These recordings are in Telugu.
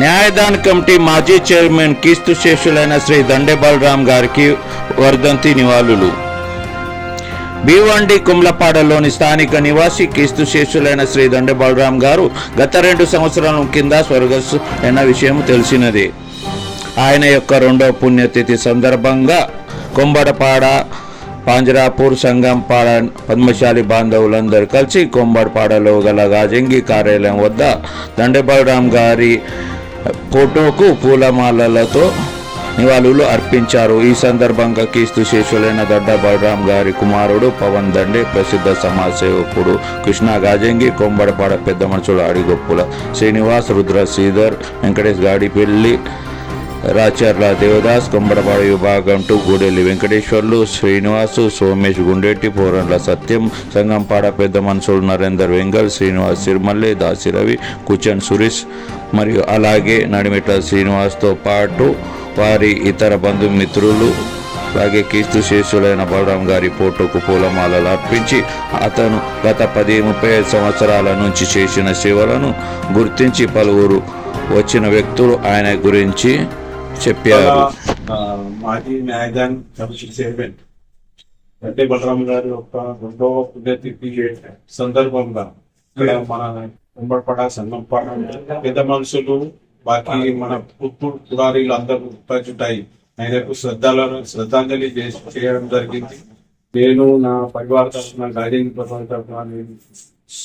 న్యాయదాన కమిటీ మాజీ చైర్మన్ కీస్తు శేషులైన శ్రీ దండే బలరాం గారికి వర్ధంతి నివాళులు. భీవండి కుమ్లపాడలోని స్థానిక నివాసి క్రీస్తు శేషులైన శ్రీ దండే బలరాం గారు గత రెండు సంవత్సరాల కింద స్వర్గస్సు అయిన విషయం తెలిసినది. ఆయన యొక్క రెండవ పుణ్యతిథి సందర్భంగా కొంబడపాడ పాంజరాపూర్ సంగంపాడ పద్మశాలి బాంధవులందరూ కలిసి కొంబడపాడలో గల గాజంగి కార్యాలయం వద్ద దండ బలరాం గారి ఫోటోకు పూలమాలలతో నివాళులు అర్పించారు. ఈ సందర్భంగా క్రీస్తు శేషులైన దడ్డ బలరాం గారి కుమారుడు పవన్ దండే ప్రసిద్ధ సమాజ సేవకుడు కృష్ణ గాజంగి కొంబడపాడ పెద్ద మనుషులు అడిగొప్పుల శ్రీనివాస్ రుద్ర శ్రీధర్ వెంకటేష్ గాడిపెల్లి రాచర్ల దేవదాస్ కొంబడపాడ విభాగం టు గూడెల్లి వెంకటేశ్వర్లు శ్రీనివాసు సోమేష్ గుండెట్టి పోరండ్ల సత్యం సంగంపాడ పెద్ద మనుషులు నరేందర్ వెంగల్ శ్రీనివాస్ సిరిమల్లి దాసి రవి కుచన్ సురేష్ మరియు అలాగే నడిమిట్ల శ్రీనివాస్తో పాటు వారి ఇతర బంధుమిత్రులు అలాగే క్రీస్తు శేషులైన బలరాం గారి ఫోటోకు పూలమాలలు అర్పించి అతను గత పది ముప్పై ఐదు సంవత్సరాల నుంచి చేసిన సేవలను గుర్తించి పలువురు వచ్చిన వ్యక్తులు ఆయన గురించి చెప్పారు. మాజీ న్యాయదాన్ కమిషన్ చైర్మన్ గడ్డే బలరాం గారి యొక్క రెండవ పుణ్యతిథి సందర్భంగా ఇక్కడ మన ఉమ్మడిపడ సన్నంపాడ పెద్ద మనుషులు బాకీ మన పుత్తూరు పురారీలు అందరూ ఉపచుంటాయి ఆయనకు శ్రద్ధాలను శ్రద్ధాంజలి చేసి చేయడం జరిగింది. నేను నా పరివార తరఫున గార్డెన్ ప్రసాద్ తరఫున నేను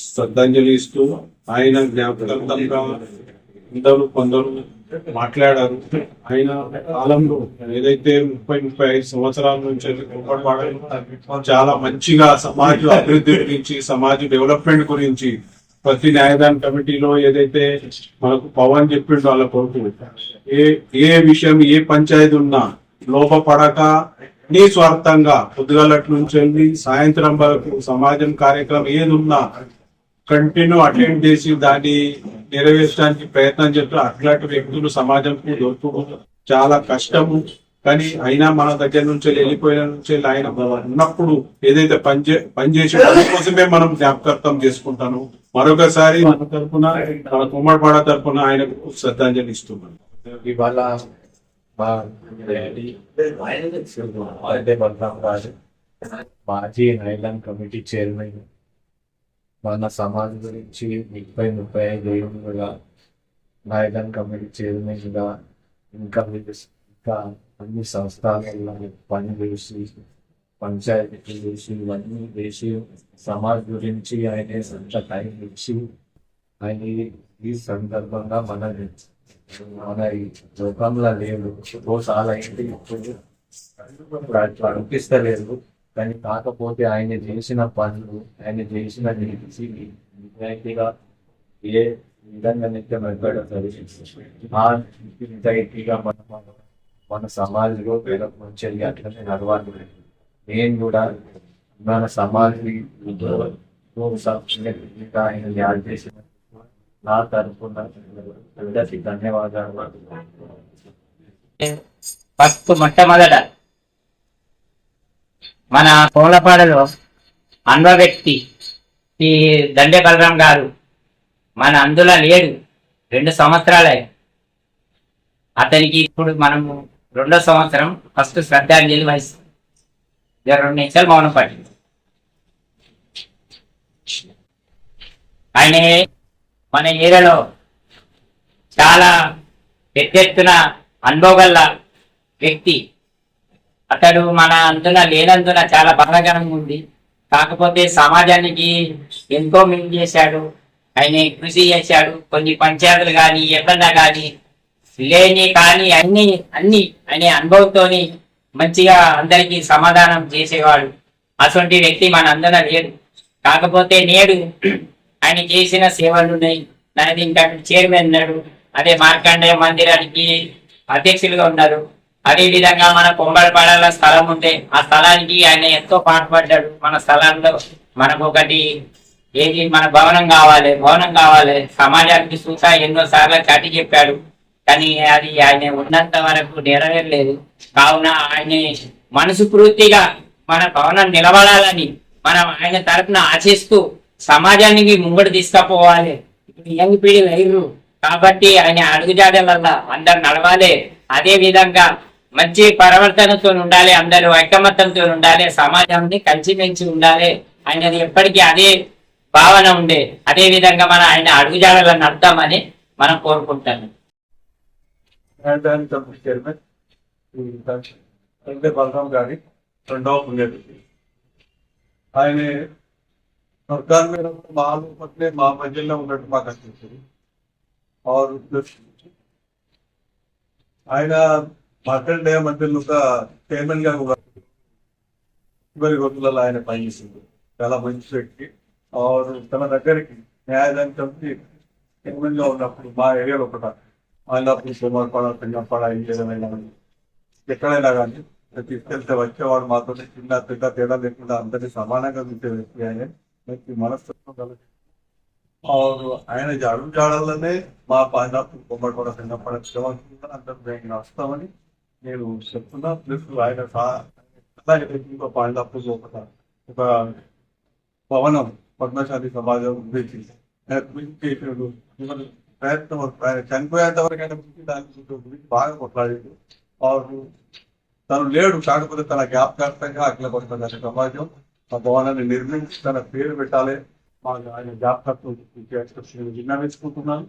శ్రద్ధాంజలి ఇస్తూ ఆయన జ్ఞాపకంగా అందరూ కొందరు మాట్లాడారు. ఆయన కాలంలో ఏదైతే ముప్పై ముప్పై ఐదు సంవత్సరాల నుంచి చాలా మంచిగా సమాజ అభివృద్ధి గురించి సమాజ డెవలప్మెంట్ గురించి ప్రతి న్యాయదాన కమిటీలో ఏదైతే మనకు పవన్ చెప్పిండో వాళ్ళ కొడుకు ఏ ఏ విషయం ఏ పంచాయతీ ఉన్నా లోపపడక నిస్వార్థంగా పొద్దుగాలట్ నుంచి వెళ్ళి సాయంత్రం వరకు సమాజం కార్యక్రమం ఏది ఉన్నా కంటిన్యూ అటెండ్ చేసి దాన్ని నెరవేర్చడానికి ప్రయత్నం చేస్తూ అట్లాంటి వ్యక్తులు సమాజంకు దొరుకుతూ చాలా కష్టము. కానీ అయినా మన దగ్గర నుంచి వెళ్ళిపోయిన నుంచి ఆయన ఉన్నప్పుడు ఏదైతే పనిచే పనిచేసే కోసమే మనం జ్ఞాపకత్వం చేసుకుంటాను. మరొకసారి మన తరపున మన కుమ్మడిపాడ తరపున ఆయనకు శ్రద్ధాంజలి ఇస్తున్నాను. ఇవాళ మా డాడీ మాజీ నైలాన్ కమిటీ చైర్మన్ మన సమాజం గురించి ముప్పై ముప్పై ఐదు ఏళ్ళుగా నైలాన్ కమిటీ చైర్మన్గా ఇంకా ఇంకా అన్ని సంస్థలలో పని చేసి పంచాయతీ చేసి ఇవన్నీ చేసి సమాజ్ గురించి ఆయన సొంత టైం ఇచ్చి ఆయన ఈ- సందర్భంగా మన మన ఈ లోకంలో లేదు ఓసారి అయింది ఇప్పుడు? అనిపిస్తలేదు కానీ కాకపోతే ఆయన చేసిన పనులు ఆయన చేసిన నీతి నిజాయితీగా ఏ విధంగా నిత్యం వెంబడతారు ఆ నిజాయితీగా మన మన సమాజంలో పేరకు మంచి అట్లనే నడవాలి. నేను కూడా మన సమాజం ఆయన యాడ్ చేసిన నా తరఫున అందరికీ ధన్యవాదాలు. ఫస్ట్ మొట్టమొదట. మన కోలపాడలో అన్వ వ్యక్తి ఈ దండే బలరాం గారు మన అందులో లేడు రెండు సంవత్సరాలే. అతనికి ఇప్పుడు మనము రెండో సంవత్సరం ఫస్ట్ శ్రద్ధాంజలి వహిస్తాం. రెండు నిమిషాలు మౌనం పట్టింది. ఆయన మన ఏరియాలో చాలా పెద్ద ఎత్తున అనుభవగల వ్యక్తి. అతడు మన అందున లేనందున చాలా బాధాకరంగా ఉంది. కాకపోతే సమాజానికి ఎంతో మేలు చేశాడు. ఆయన కృషి చేశాడు. కొన్ని పంచాయతీలు కానీ ఎక్కడా కానీ లేని కానీ అన్ని అన్ని అనే అనుభవంతోని మంచిగా అందరికీ సమాధానం చేసేవాడు. అటువంటి వ్యక్తి మన అందరం లేడు. కాకపోతే నేడు ఆయన చేసిన సేవలు ఉన్నాయి. నాది ఇంకా చైర్మన్ ఉన్నాడు. అదే మార్కండేయ మందిరానికి అధ్యక్షులుగా ఉన్నారు. అదే విధంగా మన కొంబలపాడల స్థలం ఉంటే ఆ స్థలానికి ఆయన ఎంతో పాటుపడ్డాడు. మన స్థలంలో మనకు ఒకటి ఏది మన భవనం కావాలి భవనం కావాలి. సమాజానికి చూసా ఎన్నో సార్లు చాటి చెప్పాడు. కానీ అది ఆయన ఉన్నంత వరకు నెరవేరలేదు. కావున ఆయన మనసు పూర్తిగా మన భవనం నిలబడాలని మనం ఆయన తరపున ఆశిస్తూ సమాజానికి ముంగడు తీసుకపోవాలి. ఇప్పుడు యంగ్ పీడి వైరు కాబట్టి ఆయన అడుగుజాడలల్లా అందరు నడవాలి. అదే విధంగా మంచి పరివర్తనతో ఉండాలి అందరూ ఐకమత్యంతో ఉండాలి సమాజాన్ని కలిసిమెలిసి ఉండాలి. ఆయనది ఎప్పటికీ అదే భావన ఉండే అదే విధంగా మన ఆయన అడుగుజాడలను నడతామని మనం కోరుకుంటాను బలరాం గారి రెండవ పుణ్యతిథి. ఆయన సర్కార్ మీద మా పట్లే మా మధ్యలో ఉన్నట్టు మాకు అనిపించింది. ఆయన మార్కెట్ డే ఒక చైర్మన్గా కూడా చివరి రోజులలో ఆయన పనిచేసింది చాలా మంచి వ్యక్తి. తన దగ్గరికి న్యాయదాని కమిటీ చైర్మన్గా ఉన్నప్పుడు మా ఏరియాలో ఒకట. ఆయనప్పుడు సోమవారపాడ సింగంపాడ ఏదైనా ఎక్కడైనా కానీ తీసుకెళ్తే వచ్చేవాడు మాతో చిన్న పెద్ద తేడా లేకుండా అందరినీ సమానంగా చూసే వ్యక్తి ఆయన. వ్యక్తి మనస్తత్వం ఆరు ఆయన జాడు జాడల్లోనే మా పాండాపు కొమ్మడిపడ సింగంపాడ శ్రమ అందరూ వస్తామని నేను చెప్తున్నా ప్లస్ ఆయన అలాగే ఇంకో పాండాపు ఒక ఒక భవనం పద్మశాలి సమాజం గురించి చేసినప్పుడు ప్రయత్నం ఆయన చనిపోయేంత వరకు ఆయన దాని గురించి బాగా కొట్లాడింది వారు తను లేడు కాకపోతే తన జ్ఞాపకార్థంగా అఖిల పడుతుంది సమాజం ఆ భవనాన్ని నిర్మించి తన పేరు పెట్టాలి. మా ఆయన జ్ఞాపకార్థం విన్నవించుకుంటున్నాను